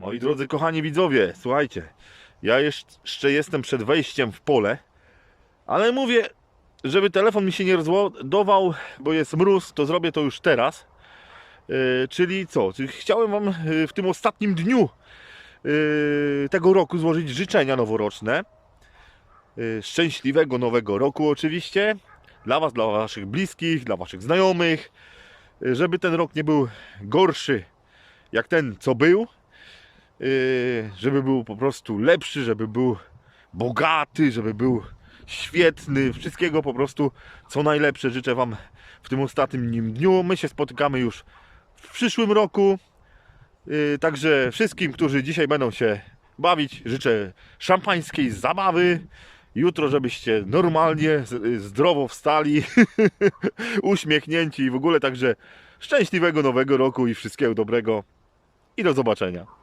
Moi drodzy, kochani widzowie, słuchajcie, ja jeszcze jestem przed wejściem w pole, ale mówię, żeby telefon mi się nie rozładował, bo jest mróz, to zrobię to już teraz. Yy, czyli co? Chciałem Wam yy, w tym ostatnim dniu yy, tego roku złożyć życzenia noworoczne. Yy, Szczęśliwego nowego roku oczywiście. Dla Was, dla Waszych bliskich, dla Waszych znajomych. Yy, Żeby ten rok nie był gorszy jak ten, co był. Yy, Żeby był po prostu lepszy, żeby był bogaty, żeby był świetny. Wszystkiego po prostu co najlepsze życzę Wam w tym ostatnim dniu. My się spotykamy już w przyszłym roku. Yy, Także wszystkim, którzy dzisiaj będą się bawić, życzę szampańskiej zabawy. Jutro, żebyście normalnie, z- zdrowo wstali, uśmiechnięci i w ogóle także szczęśliwego nowego roku i wszystkiego dobrego. I do zobaczenia.